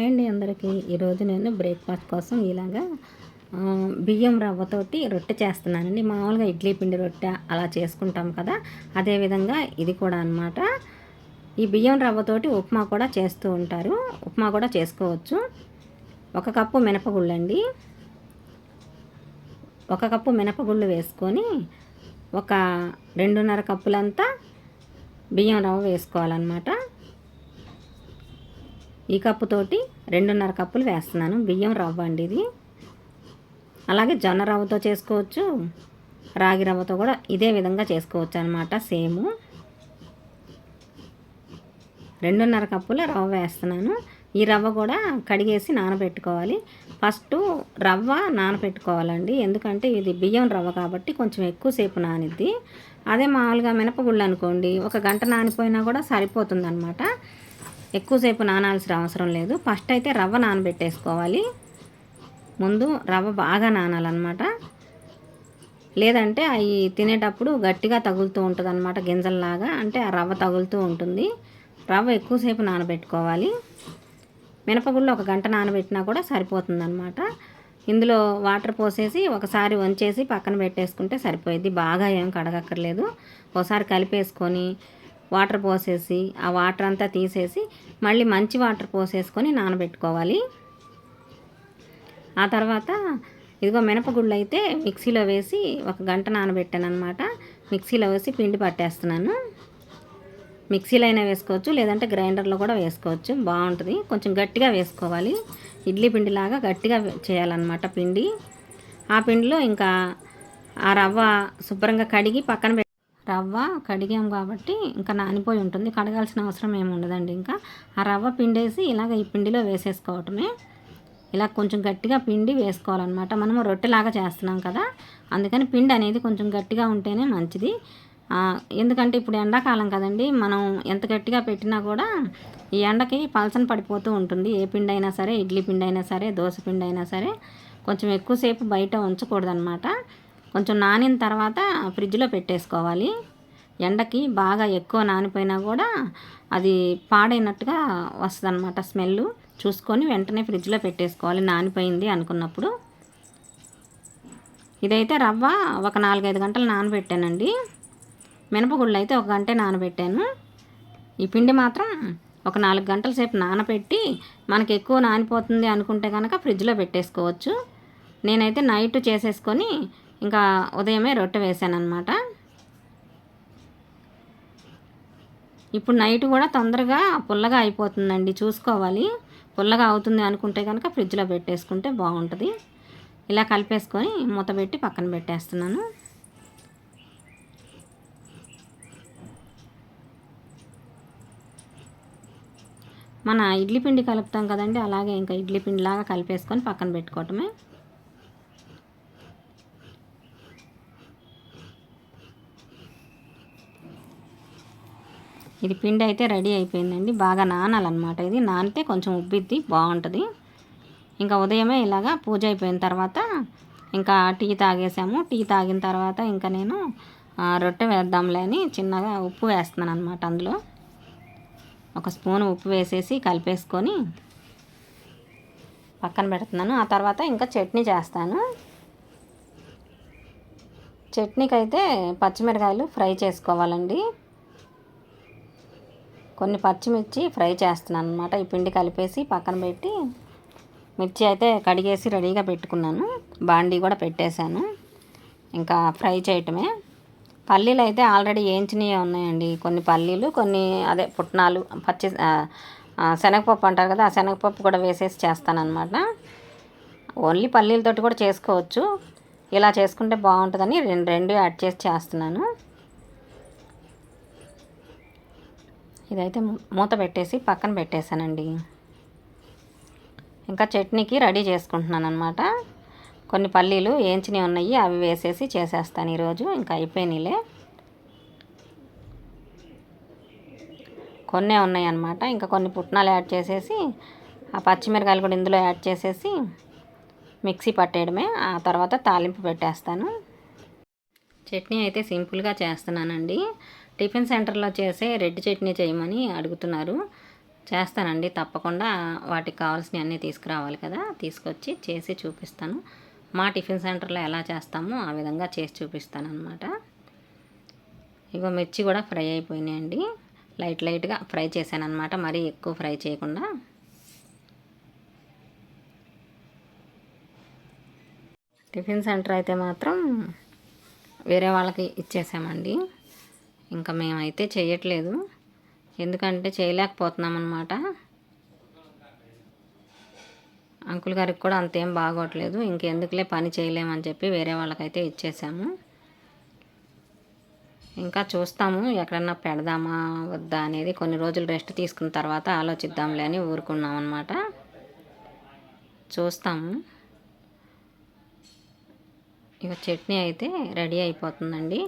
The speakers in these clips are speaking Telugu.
హాయ్ అండి అందరికీ. ఈరోజు నేను బ్రేక్ఫాస్ట్ కోసం ఇలాగా బియ్యం రవ్వతోటి రొట్టె చేస్తున్నానండి. మామూలుగా ఇడ్లీ పిండి రొట్టె అలా చేసుకుంటాం కదా. అదేవిధంగా ఇది కూడా అనమాట ఈ బియ్యం రవ్వతోటి ఉప్మా కూడా చేస్తూ ఉంటారు. ఉప్మా కూడా చేసుకోవచ్చు. ఒక కప్పు మినపగుళ్ళు అండి ఒక కప్పు మినపగుళ్ళు వేసుకొని ఒక రెండున్నర కప్పులంతా బియ్యం రవ్వ వేసుకోవాలన్నమాట. ఈ కప్పుతోటి రెండున్నర కప్పులు వేస్తున్నాను. బియ్యం రవ్వ అండి ఇది. అలాగే జొన్న రవ్వతో చేసుకోవచ్చు. రాగి రవ్వతో కూడా ఇదే విధంగా చేసుకోవచ్చు అనమాట సేమ్. రెండున్నర కప్పుల రవ్వ వేస్తున్నాను. ఈ రవ్వ కూడా కడిగేసి నానబెట్టుకోవాలి. ఫస్ట్ రవ్వ నానబెట్టుకోవాలండి. ఎందుకంటే ఇది బియ్యం రవ్వ కాబట్టి కొంచెం ఎక్కువసేపు నానిద్ది. అదే మామూలుగా మినపగుళ్ళు అనుకోండి ఒక గంట నానిపోయినా కూడా సరిపోతుంది అనమాట ఎక్కువసేపు నానాల్సిన అవసరం లేదు. ఫస్ట్ అయితే రవ్వ నానబెట్టేసుకోవాలి. ముందు రవ్వ బాగా నానాలన్నమాట. లేదంటే అవి తినేటప్పుడు గట్టిగా తగులుతూ ఉంటుంది అనమాట గింజల్లాగా. అంటే ఆ రవ్వ తగులుతూ ఉంటుంది. రవ్వ ఎక్కువసేపు నానబెట్టుకోవాలి. మినపగుళ్ళు ఒక గంట నానబెట్టినా కూడా సరిపోతుందన్నమాట. ఇందులో వాటర్ పోసేసి ఒకసారి వంచేసి పక్కన పెట్టేసుకుంటే సరిపోయేది బాగా ఏం కడగక్కర్లేదు. ఒకసారి కలిపేసుకొని వాటర్ పోసేసి ఆ వాటర్ అంతా తీసేసి మళ్ళీ మంచి వాటర్ పోసేసుకొని నానబెట్టుకోవాలి. ఆ తర్వాత ఇదిగో మినపగుళ్ళు అయితే మిక్సీలో వేసి ఒక గంట నానబెట్టాను అనమాట మిక్సీలో వేసి పిండి పట్టేస్తున్నాను. మిక్సీలో అయినా వేసుకోవచ్చు లేదంటే గ్రైండర్లో కూడా వేసుకోవచ్చు. బాగుంటుంది. కొంచెం గట్టిగా వేసుకోవాలి. ఇడ్లీ పిండిలాగా గట్టిగా చేయాలన్నమాట పిండి. ఆ పిండిలో ఇంకా ఆ రవ్వ శుభ్రంగా కడిగి పక్కన రవ్వ కడిగాం కాబట్టి ఇంకా నానిపోయి ఉంటుంది. కడగాల్సిన అవసరం ఏమి ఉండదండి ఇంకా. ఆ రవ్వ పిండేసి ఇలాగ ఈ పిండిలో వేసేసుకోవటమే. ఇలా కొంచెం గట్టిగా పిండి వేసుకోవాలన్నమాట. మనము రొట్టెలాగా చేస్తున్నాం కదా. అందుకని పిండి అనేది కొంచెం గట్టిగా ఉంటేనే మంచిది. ఎందుకంటే ఇప్పుడు ఎండాకాలం కదండి. మనం ఎంత గట్టిగా పెట్టినా కూడా ఈ ఎండకి పలసన పడిపోతూ ఉంటుంది. ఏ పిండి అయినా సరే ఇడ్లీ పిండి అయినా సరే దోశ పిండి అయినా సరే కొంచెం ఎక్కువసేపు బయట ఉంచకూడదన్నమాట. కొంచెం నానిన తర్వాత ఫ్రిడ్జ్లో పెట్టేసుకోవాలి. ఎండకి బాగా ఎక్కువ నానిపోయినా కూడా అది పాడైనట్టుగా వస్తుంది అనమాట స్మెల్ చూసుకొని వెంటనే ఫ్రిడ్జ్లో పెట్టేసుకోవాలి. నానిపోయింది అనుకున్నప్పుడు. ఇదైతే రవ్వ ఒక నాలుగైదు గంటలు నానబెట్టానండి. మినపగుళ్ళు అయితే ఒక గంటే నానబెట్టాను. ఈ పిండి మాత్రం ఒక నాలుగు గంటల సేపు నానబెట్టి మనకి ఎక్కువ నానిపోతుంది అనుకుంటే కనుక ఫ్రిడ్జ్లో పెట్టేసుకోవచ్చు. నేనైతే నైట్ చేసేసుకొని ఇంకా ఉదయమే రొట్టె వేసాను అనమాట ఇప్పుడు నైట్ కూడా తొందరగా పుల్లగా అయిపోతుందండి చూసుకోవాలి. పుల్లగా అవుతుంది అనుకుంటే కనుక ఫ్రిడ్జ్లో పెట్టేసుకుంటే బాగుంటుంది. ఇలా కలిపేసుకొని మూత పెట్టి పక్కన పెట్టేస్తున్నాను. మన ఇడ్లీ పిండి కలుపుతాం కదండి అలాగే ఇంకా ఇడ్లీ పిండిలాగా కలిపేసుకొని పక్కన పెట్టుకోవటమే. ఇది పిండి అయితే రెడీ అయిపోయిందండి. బాగా నానాలన్నమాట ఇది. నానితే కొంచెం ఉబ్బిద్ది బాగుంటుంది. ఇంకా ఉదయమే ఇలాగా పూజ అయిపోయిన తర్వాత ఇంకా టీ తాగేసాము. టీ తాగిన తర్వాత ఇంకా నేను రొట్టె వేద్దాంలే అని చిన్నగా ఉప్పు వేస్తున్నాను అనమాట అందులో. ఒక స్పూన్ ఉప్పు వేసేసి కలిపేసుకొని పక్కన పెడుతున్నాను. ఆ తర్వాత ఇంకా చట్నీ చేస్తాను. చట్నీకి అయితే పచ్చిమిరకాయలు ఫ్రై చేసుకోవాలండి. కొన్ని పచ్చిమిర్చి ఫ్రై చేస్తున్నాను అనమాట ఈ పిండి కలిపేసి పక్కన పెట్టి మిర్చి అయితే కడిగేసి రెడీగా పెట్టుకున్నాను. బాండీ కూడా పెట్టేశాను. ఇంకా ఫ్రై చేయటమే. పల్లీలు అయితే ఆల్రెడీ ఏంచినవి ఉన్నాయండి. కొన్ని పల్లీలు కొన్ని అదే పుట్నాలు పచ్చి శనగపప్పు అంటారు కదా ఆ శనగపప్పు కూడా వేసేసి చేస్తానన్నమాట. ఓన్లీ పల్లీలతోటి కూడా చేసుకోవచ్చు. ఇలా చేసుకుంటే బాగుంటుందని రెండు రెండు యాడ్ చేసి చేస్తున్నాను. ఇదైతే మూత పెట్టేసి పక్కన పెట్టేశానండి. ఇంకా చట్నీకి రెడీ చేసుకుంటున్నాను అనమాట కొన్ని పల్లీలు వేయించినవి ఉన్నాయి అవి వేసేసి చేసేస్తాను ఈరోజు. ఇంకా అయిపోయినాయిలే. కొన్నే ఉన్నాయి అన్నమాట ఇంకా కొన్ని పుట్నాలు యాడ్ చేసేసి ఆ పచ్చిమిరకాయలు కూడా ఇందులో యాడ్ చేసేసి మిక్సీ పట్టేయడమే. ఆ తర్వాత తాలింపు పెట్టేస్తాను. చట్నీ అయితే సింపుల్గా చేస్తున్నానండి. టిఫిన్ సెంటర్లో చేసే రెడ్ చట్నీ చేయమని అడుగుతున్నారు. చేస్తానండి తప్పకుండా. వాటికి కావాల్సినవి అన్నీ తీసుకురావాలి కదా. తీసుకొచ్చి చేసి చూపిస్తాను. మా టిఫిన్ సెంటర్లో ఎలా చేస్తామో ఆ విధంగా చేసి చూపిస్తాను అనమాట ఇగో మిర్చి కూడా ఫ్రై అయిపోయినాయండి. లైట్ లైట్గా ఫ్రై చేశాను అనమాట మరీ ఎక్కువ ఫ్రై చేయకుండా. టిఫిన్ సెంటర్ అయితే మాత్రం వేరే వాళ్ళకి ఇచ్చేసామండి. ఇంకా మేమైతే చేయట్లేదు ఎందుకంటే చేయలేకపోతున్నాం అనమాట అంకుల్ గారికి కూడా అంతేం బాగోట్లేదు. ఇంకెందుకులే పని చేయలేమని చెప్పి వేరే వాళ్ళకైతే ఇచ్చేసాము. ఇంకా చూస్తాము ఎక్కడన్నా పెడదామా వద్దా అనేది కొన్ని రోజులు రెస్ట్ తీసుకున్న తర్వాత ఆలోచిద్దాంలే అని ఊరుకున్నాం అనమాట చూస్తాము. ఇక చట్నీ అయితే రెడీ అయిపోతుందండి.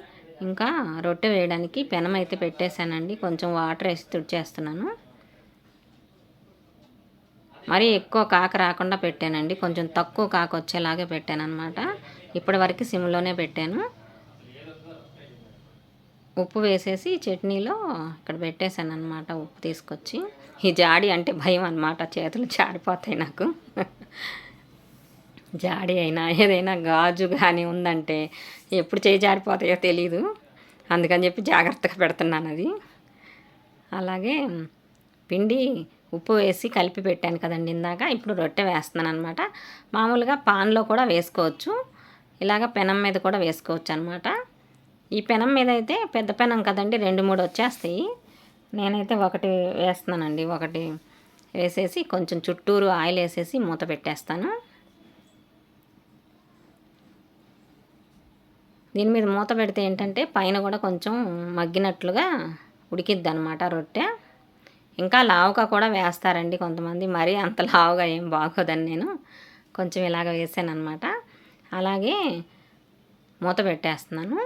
ఇంకా రొట్టె వేయడానికి పెనం అయితే పెట్టేశానండి. కొంచెం వాటర్ వేసి తుడిచేస్తున్నాను. మరీ ఎక్కువ కాక రాకుండా పెట్టానండి. కొంచెం తక్కువ కాక వచ్చేలాగే పెట్టాను అనమాట ఇప్పటి వరకు సిమ్లోనే పెట్టాను. ఉప్పు వేసేసి చట్నీలో ఇక్కడ పెట్టేశాను అనమాట ఉప్పు తీసుకొచ్చి. ఈ జాడి అంటే భయం అనమాట చేతులు జాడిపోతాయి నాకు. జాడి అయినా ఏదైనా గాజు కానీ ఉందంటే ఎప్పుడు చేయి జారిపోతాయో తెలీదు. అందుకని చెప్పి జాగ్రత్తగా పెడుతున్నాను అది. అలాగే పిండి ఉప్పు వేసి కలిపి పెట్టాను కదండి ఇందాక. ఇప్పుడు రొట్టె వేస్తున్నాను అనమాట మామూలుగా పాన్లో కూడా వేసుకోవచ్చు. ఇలాగ పెనం మీద కూడా వేసుకోవచ్చు అనమాట ఈ పెనం మీద అయితే పెద్ద పెనం కదండి రెండు మూడు వచ్చేస్తాయి. నేనైతే ఒకటి వేస్తున్నానండి. ఒకటి వేసేసి కొంచెం చుట్టూరు ఆయిల్ వేసేసి మూత పెట్టేస్తాను. దీని మీద మూత పెడితే ఏంటంటే పైన కూడా కొంచెం మగ్గినట్లుగా ఉడికిద్ది అనమాట రొట్టె. ఇంకా లావుగా కూడా వేస్తారండి కొంతమంది. మరీ అంత లావుగా ఏం బాగోదని నేను కొంచెం ఇలాగ వేసాను అనమాట అలాగే మూత పెట్టేస్తున్నాను.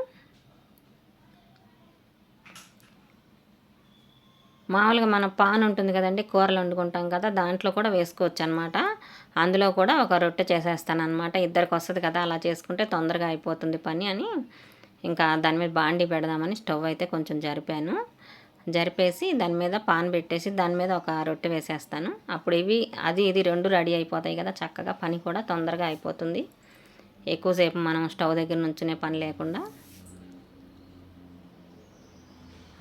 మామూలుగా మన పాన్ ఉంటుంది కదండి కూరలు వండుకుంటాం కదా దాంట్లో కూడా వేసుకోవచ్చు అనమాట అందులో కూడా ఒక రొట్టె చేసేస్తాను అనమాట ఇద్దరికి వస్తుంది కదా అలా చేసుకుంటే తొందరగా అయిపోతుంది పని అని. ఇంకా దాని మీద బాండి పెడదామని స్టవ్ అయితే కొంచెం జరిపాను. జరిపేసి దాని మీద పాన్ పెట్టేసి దాని మీద ఒక రొట్టె వేసేస్తాను. అప్పుడు ఇవి అది ఇది రెండు రెడీ అయిపోతాయి కదా చక్కగా పని కూడా తొందరగా అయిపోతుంది. ఎక్కువసేపు మనం స్టవ్ దగ్గర నుంచునే పని లేకుండా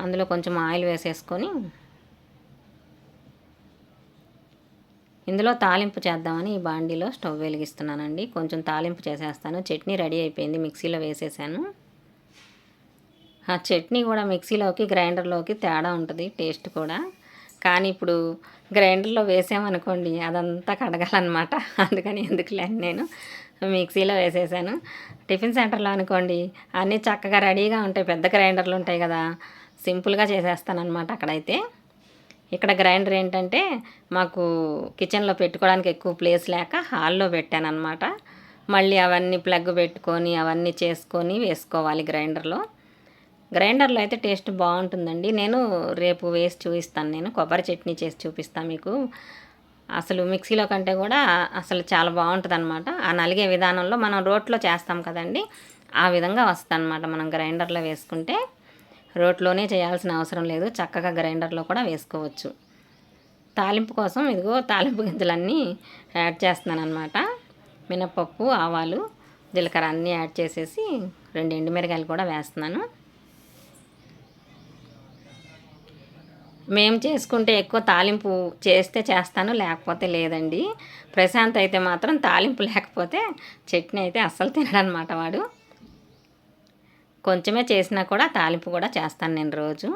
అందులో కొంచెం ఆయిల్ వేసేసుకొని ఇందులో తాలింపు చేద్దామని ఈ బాండీలో స్టవ్ వెలిగిస్తున్నానండి. కొంచెం తాలింపు చేసేస్తాను. చట్నీ రెడీ అయిపోయింది. మిక్సీలో వేసేసాను. ఆ చట్నీ కూడా మిక్సీలోకి గ్రైండర్లోకి తేడా ఉంటుంది టేస్ట్ కూడా. కానీ ఇప్పుడు గ్రైండర్లో వేసామనుకోండి అదంతా కడగాలన్నమాట. అందుకని ఎందుకులే నేను. మిక్సీలో వేసేసాను. టిఫిన్ సెంటర్లో అనుకోండి అన్నీ చక్కగా రెడీగా ఉంటాయి. పెద్ద గ్రైండర్లు ఉంటాయి కదా. సింపుల్గా చేసేస్తాననమాట అక్కడైతే. ఇక్కడ గ్రైండర్ ఏంటంటే మాకు కిచెన్లో పెట్టుకోవడానికి ఎక్కువ ప్లేస్ లేక హాల్లో పెట్టాను అనమాట మళ్ళీ అవన్నీ ప్లగ్ పెట్టుకొని అవన్నీ చేసుకొని వేసుకోవాలి గ్రైండర్లో. గ్రైండర్లో అయితే టేస్ట్ బాగుంటుందండి. నేను రేపు వేసి చూపిస్తాను. నేను కొబ్బరి చట్నీ చేసి చూపిస్తాను మీకు. అసలు మిక్సీలో కంటే కూడా అసలు చాలా బాగుంటుంది అనమాట ఆ నలిగే విధానంలో మనం రోట్లో చేస్తాం కదండి ఆ విధంగా వస్తుంది అనమాట మనం గ్రైండర్లో వేసుకుంటే. రోట్లోనే చేయాల్సిన అవసరం లేదు. చక్కగా గ్రైండర్లో కూడా వేసుకోవచ్చు. తాలింపు కోసం ఇదిగో తాలింపు గింజలన్నీ యాడ్ చేస్తున్నాను అనమాట మినపప్పు ఆవాలు జీలకర్ర అన్నీ యాడ్ చేసేసి రెండు ఎండుమిరకాయలు కూడా వేస్తున్నాను. మేము చేసుకుంటే ఎక్కువ తాలింపు చేస్తే చేస్తాను లేకపోతే లేదండి. ప్రశాంత్ అయితే మాత్రం తాలింపు లేకపోతే చట్నీ అయితే అస్సలు తినడనమాట వాడు. కొంచెమే చేసినా కూడా తాలింపు కూడా చేస్తాను నేను రోజు.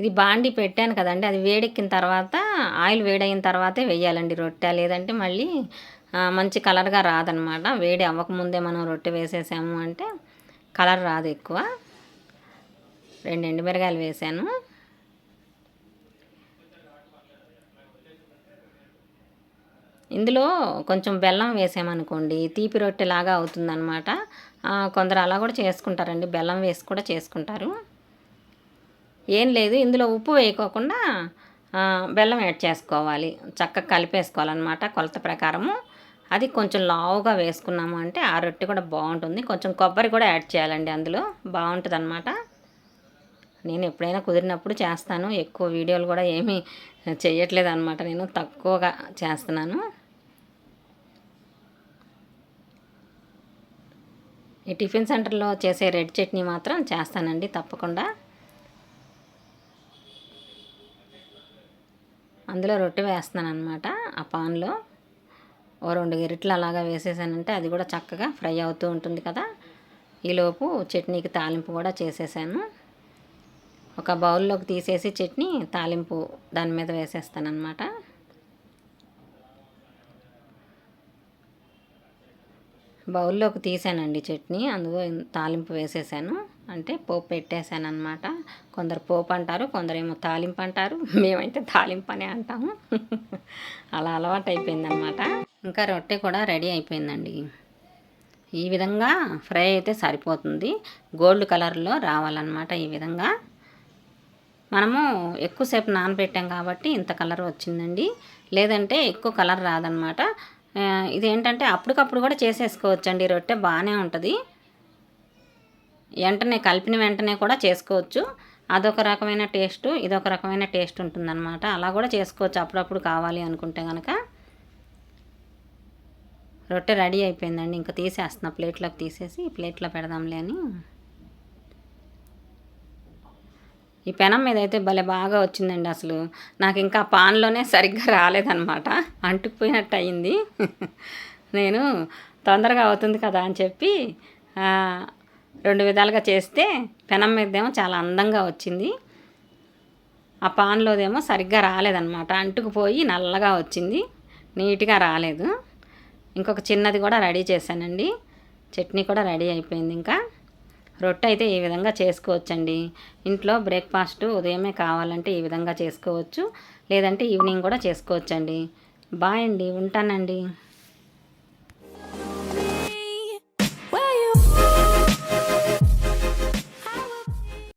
ఇది బాండి పెట్టాను కదండి అది వేడెక్కిన తర్వాత ఆయిల్ వేడైన తర్వాతే వేయాలండి రొట్టె. లేదంటే మళ్ళీ మంచి కలర్గా రాదనమాట. వేడి అవ్వకముందే మనం రొట్టె వేసేసాము అంటే కలర్ రాదు ఎక్కువ. రెండు ఎండుమిరగాయలు వేసాను. ఇందులో కొంచెం బెల్లం వేసామనుకోండి తీపి రొట్టెలాగా అవుతుందన్నమాట. కొందరు అలా కూడా చేసుకుంటారండి బెల్లం వేసి కూడా చేసుకుంటారు. ఏం లేదు ఇందులో ఉప్పు వేయకోకుండా బెల్లం యాడ్ చేసుకోవాలి. చక్కగా కలిపేసుకోవాలన్నమాట కొలత ప్రకారము. అది కొంచెం లావుగా వేసుకున్నాము అంటే ఆ రొట్టె కూడా బాగుంటుంది. కొంచెం కొబ్బరి కూడా యాడ్ చేయాలండి అందులో బాగుంటుంది అనమాట నేను ఎప్పుడైనా కుదిరినప్పుడు చేస్తాను ఎక్కువ వీడియోలు కూడా ఏమీ చేయట్లేదు అనమాట నేను తక్కువగా చేస్తున్నాను. ఈ టిఫిన్ సెంటర్లో చేసే రెడ్ చట్నీ మాత్రం చేస్తానండి తప్పకుండా. అందులో రొట్టె వేస్తున్నాను అనమాట ఆ పాన్లో. ఓ రెండు గరిట్లు అలాగా వేసేసానంటే అది కూడా చక్కగా ఫ్రై అవుతూ ఉంటుంది కదా. ఈలోపు చట్నీకి తాలింపు కూడా చేసేసాను. ఒక బౌల్లోకి తీసేసి చట్నీ తాలింపు దాని మీద వేసేస్తాను అనమాట బౌల్లోకి తీసానండి చట్నీ. అందులో తాలింపు వేసేసాను. అంటే పోపు పెట్టేశాను అనమాట కొందరు పోపు అంటారు కొందరేమో తాలింపు అంటారు. మేమైతే తాలింపు అనే అంటాము. అలా అలవాటు అయిపోయిందనమాట ఇంకా రొట్టె కూడా రెడీ అయిపోయిందండి. ఈ విధంగా ఫ్రై అయితే సరిపోతుంది. గోల్డ్ కలర్లో రావాలన్నమాట ఈ విధంగా. మనము ఎక్కువసేపు నానబెట్టాం కాబట్టి ఇంత కలర్ వచ్చిందండి. లేదంటే ఎక్కువ కలర్ రాదనమాట ఇదేంటంటే అప్పటికప్పుడు కూడా చేసేసుకోవచ్చు అండి రొట్టె బాగానే ఉంటుంది. వెంటనే కలిపిన వెంటనే కూడా చేసుకోవచ్చు. అదొక రకమైన టేస్ట్ ఇదొక రకమైన టేస్ట్ ఉంటుందన్నమాట. అలా కూడా చేసుకోవచ్చు. అప్పుడప్పుడు కావాలి అనుకుంటే కనుక రొట్టె రెడీ అయిపోయిందండి. ఇంకా తీసేస్తున్నా. ప్లేట్లోకి తీసేసి ప్లేట్లో పెడదాంలే అని. ఈ పెనం మీద అయితే భలే బాగా వచ్చిందండి అసలు. నాకు ఇంకా పాన్లోనే సరిగ్గా రాలేదనమాట అంటుకుపోయినట్టు అయింది నేను తొందరగా అవుతుంది కదా అని చెప్పి రెండు విధాలుగా చేస్తే పెనం మీదేమో చాలా అందంగా వచ్చింది. ఆ పాన్లోదేమో సరిగ్గా రాలేదనమాట అంటుకుపోయి నల్లగా వచ్చింది. నీట్గా రాలేదు. ఇంకొక చిన్నది కూడా రెడీ చేశానండి. చట్నీ కూడా రెడీ అయిపోయింది ఇంకా. రొట్టె అయితే ఈ విధంగా చేసుకోవచ్చండి. ఇంట్లో బ్రేక్ఫాస్ట్ ఉదయమే కావాలంటే ఈ విధంగా చేసుకోవచ్చు. లేదంటే ఈవినింగ్ కూడా చేసుకోవచ్చండి. బాయ్ అండి ఉంటానండి.